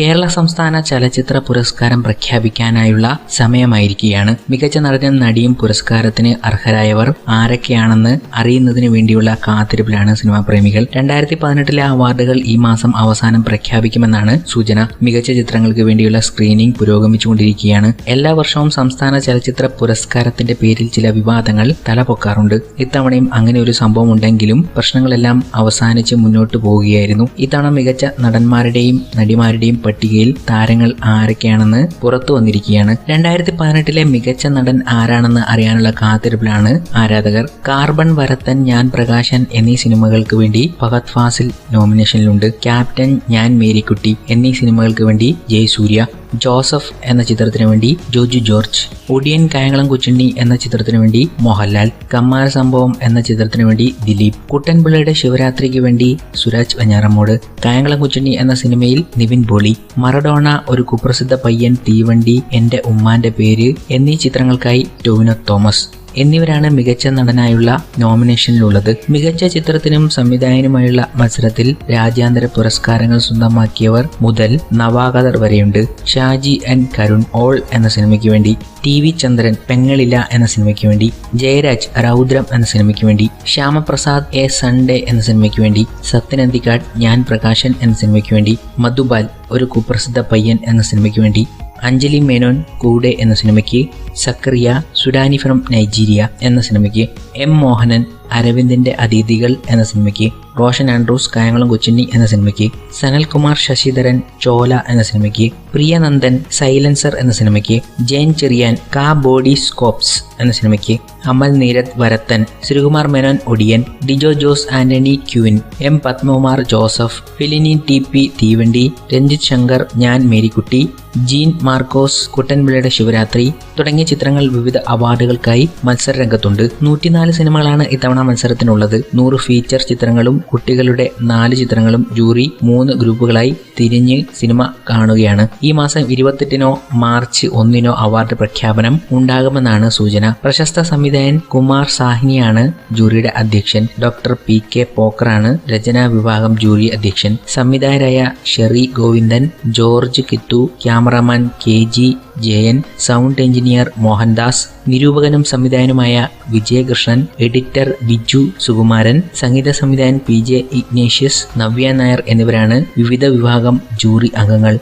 കേരള സംസ്ഥാന ചലച്ചിത്ര പുരസ്കാരം പ്രഖ്യാപിക്കാനായുള്ള സമയമായിരിക്കുകയാണ്. മികച്ച നടനും നടിയും പുരസ്കാരത്തിന് അർഹരായവർ ആരൊക്കെയാണെന്ന് അറിയുന്നതിന് വേണ്ടിയുള്ള കാത്തിരിപ്പിലാണ് സിനിമാ പ്രേമികൾ. രണ്ടായിരത്തി പതിനെട്ടിലെ അവാർഡുകൾ ഈ മാസം അവസാനം പ്രഖ്യാപിക്കുമെന്നാണ് സൂചന. മികച്ച ചിത്രങ്ങൾക്ക് വേണ്ടിയുള്ള സ്ക്രീനിംഗ് പുരോഗമിച്ചുകൊണ്ടിരിക്കുകയാണ്. എല്ലാ വർഷവും സംസ്ഥാന ചലച്ചിത്ര പുരസ്കാരത്തിന്റെ പേരിൽ ചില വിവാദങ്ങൾ തലപൊക്കാറുണ്ട്. ഇത്തവണയും അങ്ങനെ ഒരു സംഭവം ഉണ്ടെങ്കിലും പ്രശ്നങ്ങളെല്ലാം അവസാനിച്ച് മുന്നോട്ട് പോവുകയായിരുന്നു. ഇത്തവണ മികച്ച നടന്മാരുടെയും നടിമാരുടെയും പട്ടികയിൽ താരങ്ങൾ ആരൊക്കെയാണെന്ന് പുറത്തു വന്നിരിക്കുകയാണ്. രണ്ടായിരത്തി പതിനെട്ടിലെ മികച്ച നടൻ ആരാണെന്ന് അറിയാനുള്ള കാത്തിരിപ്പിലാണ് ആരാധകർ. കാർബൺ വരത്തൻ ഞാൻ പ്രകാശൻ എന്നീ സിനിമകൾക്ക് വേണ്ടി ഫഹദ് ഫാസിൽ നോമിനേഷനിലുണ്ട്. ക്യാപ്റ്റൻ ഞാൻ മേരിക്കുട്ടി എന്നീ സിനിമകൾക്ക് വേണ്ടി ജയസൂര്യ ജോസഫ് എന്ന ചിത്രത്തിന് വേണ്ടി ജോജു ജോർജ് ഒടിയൻ കായംകുളം കൊച്ചുണ്ണി എന്ന ചിത്രത്തിന് വേണ്ടി മോഹൻലാൽ കമ്മാര സംഭവം എന്ന ചിത്രത്തിന് വേണ്ടി ദിലീപ് കുട്ടൻപിള്ളയുടെ ശിവരാത്രിക്ക് വേണ്ടി സുരാജ് വഞ്ഞാറമ്മോട് കായംകുളം കൊച്ചുണ്ണി എന്ന സിനിമയിൽ നിവിൻ പോളി മറഡോണ ഒരു കുപ്രസിദ്ധ പയ്യൻ തീവണ്ടി എന്റെ ഉമ്മാന്റെ പേര് എന്നീ ചിത്രങ്ങൾക്കായി ടോവിനോ തോമസ്. എന്നിവരാണ് മികച്ച നടനായുള്ള നോമിനേഷനിലുള്ളത്. മികച്ച ചിത്രത്തിനും സംവിധായകനുമായുള്ള മത്സരത്തിൽ രാജ്യാന്തര പുരസ്കാരങ്ങൾ സ്വന്തമാക്കിയവർ മുതൽ നവാഗതർ വരെയുണ്ട്. ഷാജി ആൻഡ് കരുൺ ഓൾ എന്ന സിനിമയ്ക്ക് വേണ്ടി ടി വി ചന്ദ്രൻ പെങ്ങളില എന്ന സിനിമയ്ക്ക് വേണ്ടി ജയരാജ് രൗദ്രം എന്ന സിനിമയ്ക്ക് വേണ്ടി ശ്യാമപ്രസാദ് എ സൺഡേ എന്ന സിനിമയ്ക്ക് വേണ്ടി സത്യനന്ദിക്കാട് ഞാൻ പ്രകാശൻ എന്ന സിനിമയ്ക്ക് വേണ്ടി മധുബാൽ ഒരു കുപ്രസിദ്ധ പയ്യൻ എന്ന സിനിമയ്ക്ക് വേണ്ടി അഞ്ജലി മേനോൻ കൂടെ എന്ന സിനിമയ്ക്ക് സക്കറിയ സുഡാനി ഫ്രം നൈജീരിയ എന്ന സിനിമയ്ക്ക് എം മോഹനൻ അരവിന്ദിന്റെ അതിഥികൾ എന്ന സിനിമയ്ക്ക് റോഷൻ ആൻഡ്രൂസ് കായംകുളം കൊച്ചിന്നി എന്ന സിനിമയ്ക്ക് സനൽകുമാർ ശശിധരൻ ചോല എന്ന സിനിമയ്ക്ക് പ്രിയനന്ദൻ സൈലൻസർ എന്ന സിനിമയ്ക്ക് ജയൻ ചെറിയാൻ കാ ബോഡി സ്കോപ്സ് എന്ന സിനിമയ്ക്ക് Amal Neerad Varathan Sreekumar Menon Odiyan Dijo Jose Antony Queen M Padmakumar Joseph Fellini T P Theevandi Ranjith Sankar ഞാൻ മേരിക്കുട്ടി ജീൻ മാർക്കോസ് കുട്ടൻപിള്ളയുടെ ശിവരാത്രി തുടങ്ങിയ ചിത്രങ്ങൾ വിവിധ അവാർഡുകൾക്കായി മത്സരരംഗത്തുണ്ട്. നൂറ്റിനാല് സിനിമകളാണ് ഇത്തവണ മത്സരത്തിനുള്ളത്. നൂറ് ഫീച്ചർ ചിത്രങ്ങളും കുട്ടികളുടെ നാല് ചിത്രങ്ങളും ജൂറി മൂന്ന് ഗ്രൂപ്പുകളായി തിരിഞ്ഞ് സിനിമ കാണുകയാണ്. ഈ മാസം ഇരുപത്തെട്ടിനോ മാർച്ച് ഒന്നിനോ അവാർഡ് പ്രഖ്യാപനം ഉണ്ടാകുമെന്നാണ് സൂചന. പ്രശസ്ത സംവിധായകൻ കുമാർ സാഹ്നിയാണ് ജൂറിയുടെ അധ്യക്ഷൻ. ഡോക്ടർ പി കെ പോക്കറാണ് രചനാ വിഭാഗം ജൂറി അധ്യക്ഷൻ. സംവിധായകരായ Sherry Govindan George Kithu cameraman K G Jayan sound engineer Mohandas നിരൂപകനും സംവിധായകനുമായ വിജയകൃഷ്ണൻ എഡിറ്റർ ബിജു സുകുമാരൻ സംഗീത സംവിധായകൻ P J Ignatius Navya Nair എന്നിവരാണ് വിവിധ വിഭാഗം ജൂറി അംഗങ്ങൾ.